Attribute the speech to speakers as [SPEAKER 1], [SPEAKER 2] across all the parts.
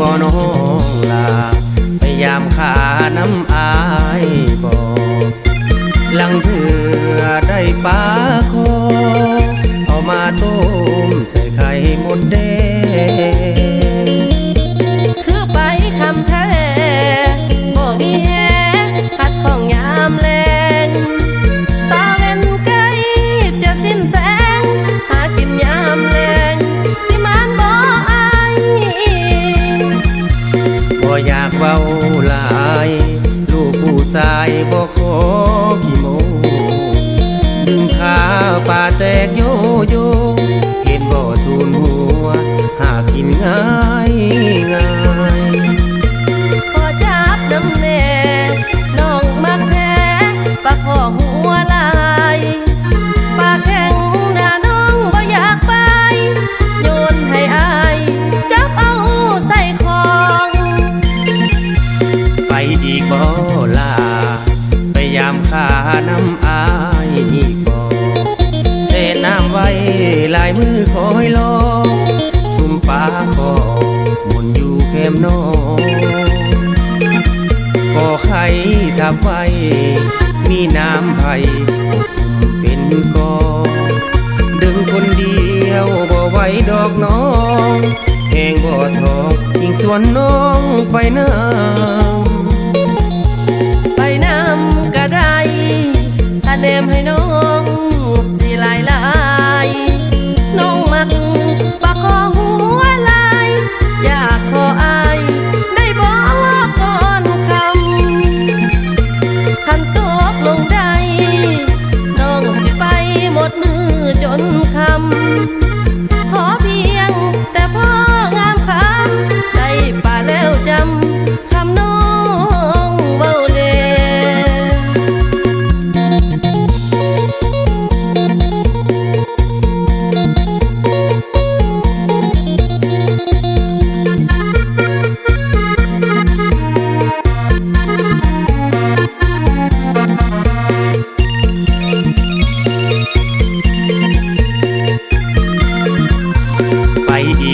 [SPEAKER 1] บ่น้องลาพยายามขาน้ำอาย
[SPEAKER 2] บอกลังเถือได้ปลาคอ เอามาต้มใส่ไข่หมดเด้ เว้าหลาย ลูกผู้ชายบ่ขอ
[SPEAKER 1] ขี้โมดึงขาป่าแตกโยโย่เห็นบ่ทูนหัว หากินง่ายง่าย มีน้ำไผ่เป็นกองดึงคนเดียวบ่ไหวดอกน้องแหงบ่ทองยิงส่วนน้องไปน้ำ
[SPEAKER 2] ไปน้ำกระไดถ้าเนมให้น้องสิหลายลา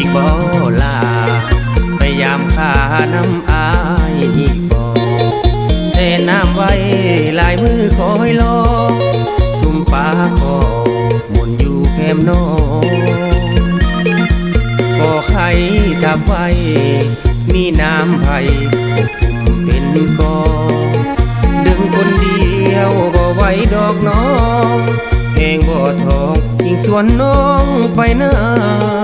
[SPEAKER 2] อีกบ่ลาไป
[SPEAKER 1] ยามขาน้ำอายอีกบ่เสน้ำไว้ลายมือคอยรอสุมปาคอหมุนอยู่แก้มนองขอไข่ทับไว้ มีน้ำไผ่อบอุ่มเป็นกองดึงคนเดียวบ่ไหวดอกน้องแหงบ่ทองยิงสวนน้องไปน้ำ